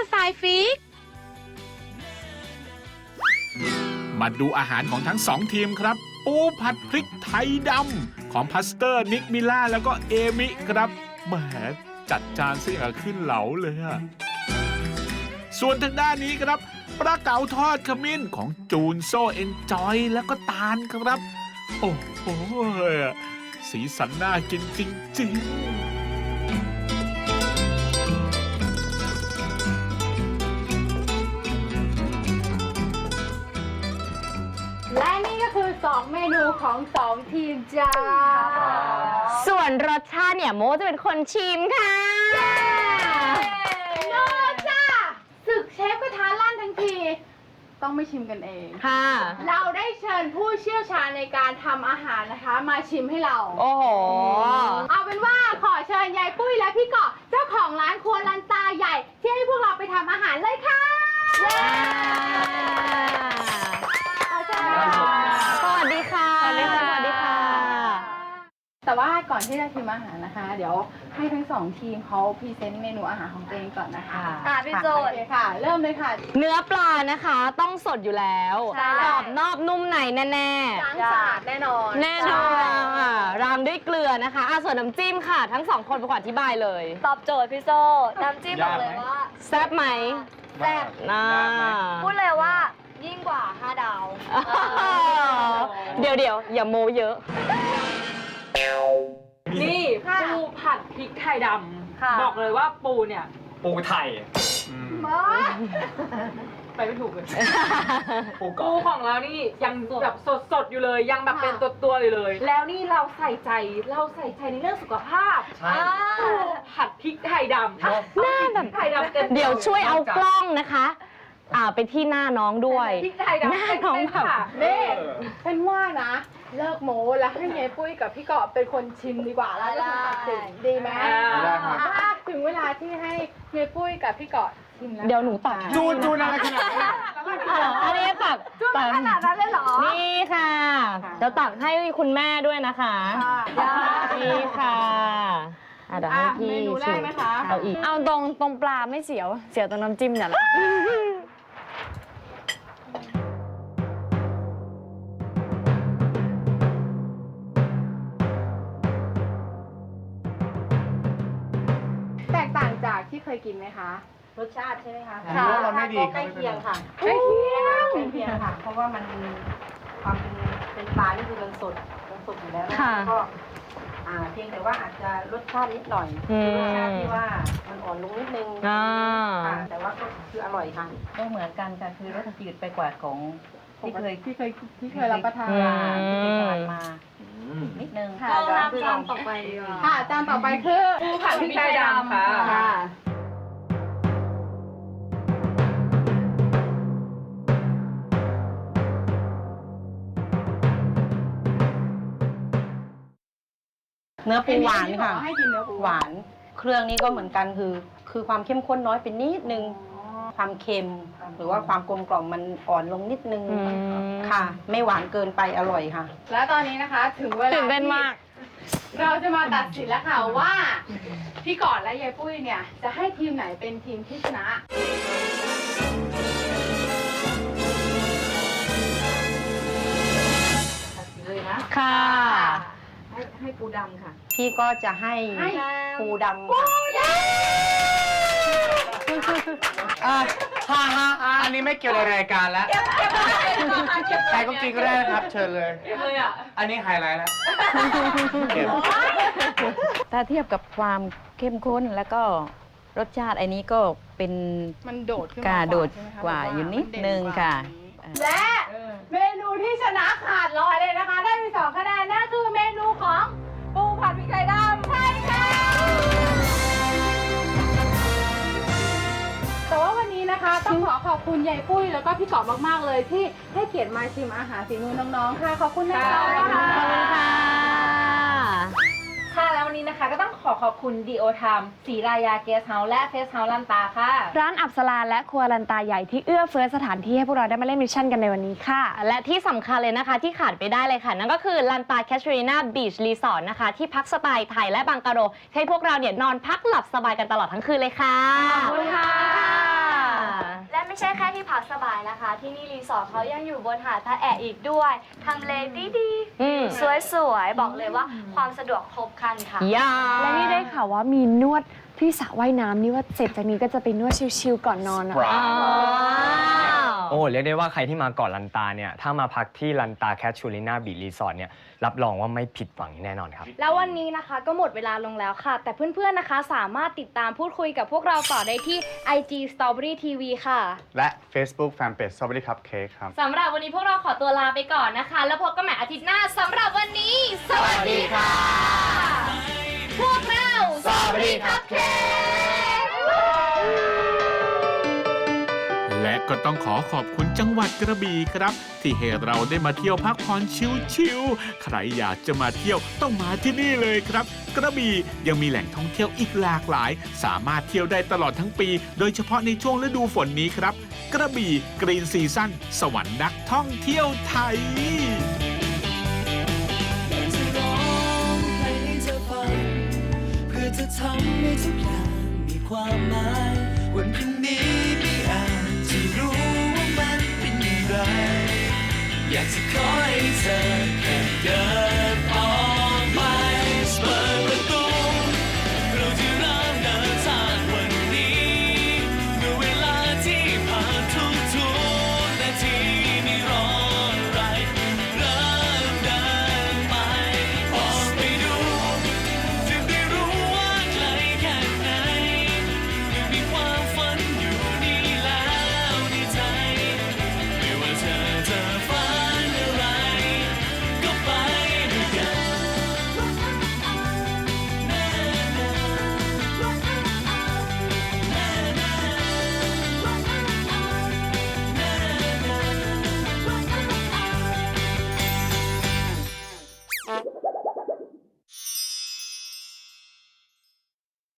สไตล์ฟิก มาดูอาหารของทั้งสองทีมครับ ปูผัดพริกไทยดำของพัสเตอร์นิกมิล่าแล้วก็เอมิครับแหมจัดจานเสียงขึ้นเหลาเลยอะส่วนทางด้านนี้ครับปลาเก๋าทอดขมิ้นของจูนโซเอนจอยแล้วก็ตาลครับ โอ้โหสีสันน่ากินจริงๆ 2เมนูของ2ทีมจ้า ส่วนรสชาติเนี่ยโมจะเป็นคนชิมค่ะ โนจ้าศึกเชฟกระทะลั่นทั้งที ต้องไม่ชิมกันเอง ค่ะ เราได้เชิญผู้เชี่ยวชาญในการทำอาหารนะคะ มาชิมให้เรา โอ้โห เอาเป็นว่าขอเชิญยายปุ้ยและพี่เกาะเจ้าของร้านครัวลัน อนที่จะชิมอาหารนะคะ เดี๋ยวให้ทั้งสองทีมเขาพรีเซนต์เมนูอาหารของตัวเองก่อนนะคะค่ะพี่โจโอเคค่ะ เริ่มเลยค่ะ เนื้อปลานะคะต้องสดอยู่แล้วใช่ กรอบนอกนุ่มในแน่ล้างสะอาดแน่นอนๆ แน่นอนค่ะรามด้วยเกลือนะคะอะส่วนน้ำจิ้มค่ะ ทั้งสองคนประกอบอธิบายเลย ตอบโจทย์พี่โซน้ำจิ้มบอกเลยว่าแซ่บไหมแซ่บน่า พูดเลยว่ายิ่งกว่า5ดาว เดี๋ยวเดี๋ยวอย่าโมเยอะ นี่ค่ะปูผัดพริกไทยดค่ะำบอกเลยว่าปูเนี่ยปูไทยมาไปไม่ถูกเลยปูกรปูอบของเรานี่ยังแบบสดๆอยู่เลย ยังแบบเป็นตัวตัวๆอยู่เลย แล้วนี่เราใส่ใจเราใส่ใจในเรื่องสุขภาพใช่ ปูผัดพริกไทยดำหน้าแบบพริกไทยดำเต็มเดี๋ยวช่วยเอากล้องนะคะ อ่าไปที่หน้าน้องด้วย พริกไทยดำหน้าเต็มน้องๆแบบค่ะเน่เป็นว่านะ เลิกโม้แล้วให้ยายปุ้ยกับพี่เกาะเป็นคนชิมดีกว่าแล้วเป็นคนตัดสินดีไหมได้ครับ อะถึงเวลาที่ให้ยายปุ้ยกับพี่เกาะชิมแล้ว เดี๋ยวหนูตักจูนจูนอะไรขนาดนั้นอะอันนี้ตักตักขนาดนั้นเลยเหรอ นี่ค่ะ เดี๋ยวตักให้คุณแม่ด้วยนะคะได้นี่ค่ะอะเดี๋ยวให้อะพี่เมนูแรกไหมคะ เอาอีก เอาตรงตรงปลาไม่เสียว เสียวตรงน้ำจิ้มเนี่ยแหละ ยกินไหมคะ รสชาติใช่ไหมคะหรือว่าเราไม่ดีใกล้เคียงค่ะใกล้เคียงใกล้เคียงค่ะ เพราะว่ามันความเป็นเป็นปลานี่คือมันสดมันสดอยู่แล้วนะค่ะ ก็อ่าเพียงแต่ว่าอาจจะรสชาตินิดหน่อยอืมรสชาติที่ว่ามันอ่อนลงนิดนึงอ่า ค่ะแต่ว่าก็คืออร่อยค่ะ ก็เหมือนกันค่ะ คือรสจืดไปกว่าของที่เคยที่เคยที่เคยรับประทานอืม ที่เคยทานมา นิดนึง ค่ะ ค่ะเราทำจานต่อไปดีกว่าค่ะจานต่อไปคือปูผัดพริกไทยดำค่ะ ค่ะ เนื้อปูหวานค่ะ ให้กินเนื้อปูหวาน เครื่องนี้ก็เหมือนกันคือ คือความเข้มข้นน้อยเป็นนิดนึง ความเค็ม หรือว่าความกลมกล่อมมันอ่อนลงนิดนึงอืมค่ะ ไม่หวานเกินไปอร่อยค่ะ แล้วตอนนี้นะคะ ถึงเวลาตื่นเต้นมาก ที่เราจะมาตัดสินแล้วค่ะว่า พี่กอดและยายปุ้ยเนี่ย จะให้ทีมไหนเป็นทีมที่ชนะเลยนะค่ะ ให้ให้ปูดำค่ะพี่ก็จะให้ให้ปูดำค่ะอะฮ่าฮ่าฮ่าอันนี้ไม่เกี่ยวในรายการแล้ว ใครก็กินก็ได้นะครับ เชิญเลย เลยอะ อันนี้ไฮไลท์แล้วเก็บถ้าเทียบกับความเข้มข้นแล้วก็รสชาติอันนี้ก็เป็นมันโดดขึ้นกามาโดดใช่ไหมคะกว่าแบบอยู่นิดมัเนึงค่ะ และเมนูที่ชนะขาดลอยเลยนะคะ ได้ไปสองคะแนนนั่นคือเมนู ของปูผัดพริกไทยดำใช่ค่ะ แต่ว่าวันนี้นะคะ ต้องขอขอบคุณยายปุ้ยแล้วก็พี่กอบมากๆเลยที่ให้เกียรติมาชิมอาหารฝีมือน้องๆค่ะ ขอบคุณนะคะขอบคุณค่ะ นนี้นะคะ ก็ต้องขอขอบคุณดีโอทามสีรายาเกสเฮาส์และเฟสเฮาส์ลันตาค่ะ ร้านอับสลาและครัวลันตาใหญ่ที่เอื้อเฟื้อสถานที่ให้พวกเราได้มาเล่นมิชชั่นกันในวันนี้ค่ะ และที่สำคัญเลยนะคะที่ขาดไปได้เลยค่ะ นั่นก็คือลันตาแคชรีนาบีชรีสอร์ทนะคะ ที่พักสไตล์ไทยและบังกะโรให้พวกเราเนี่ยนอนพักหลับสบายกันตลอดทั้งคืนเลยค่ะ ขอบคุณค่ะ ไม่ใช่แค่ที่พักสบายนะคะ ที่นี่รีสอร์ทเขายังอยู่บนหาดพระแอะอีกด้วยทำเลดีๆสวยๆ บอกเลยว่าความสะดวกครบครันค่ะ ยาและนี่ได้ข่าวว่ามีนวดที่สระว่ายน้ำนี่ว่าเสร็จจากนี้ก็จะไปนวดชิลๆก่อนนอนอะ โอ้เรียกได้ว่าใครที่มาเกาะลันตาเนี่ยถ้ามาพักที่ลันตาแคชชูริน่าบีรีสอร์ทเนี่ยรับรองว่าไม่ผิดหวังแน่นอนครับ แล้ววันนี้นะคะก็หมดเวลาลงแล้วค่ะ แต่เพื่อนๆนะคะสามารถติดตามพูดคุยกับพวกเราต่อได้ที่ IG Strawberry TV ค่ะ และ Facebook Fanpage Strawberry Cupcake ครับ สำหรับวันนี้พวกเราขอตัวลาไปก่อนนะคะ แล้วพบกันใหม่อาทิตย์หน้าสำหรับวันนี้ สวัสดีค่ะ พวกเราสวัสดีครับเค และก็ต้องขอขอบคุณจังหวัดกระบี่ครับ ที่ให้เราได้มาเที่ยวพักผ่อนชิลๆใครอยากจะมาเที่ยวต้องมาที่นี่เลยครับ กระบี่ยังมีแหล่งท่องเที่ยวอีกหลากหลาย สามารถเที่ยวได้ตลอดทั้งปี โดยเฉพาะในช่วงฤดูฝนนี้ครับ กระบี่กรีนซีซั่นสวรรค์นักท่องเที่ยวไทยทำให้ทุกอย่างมีความหมายวันพรุ่งนี้ จะขอให้เธอแค่เดิน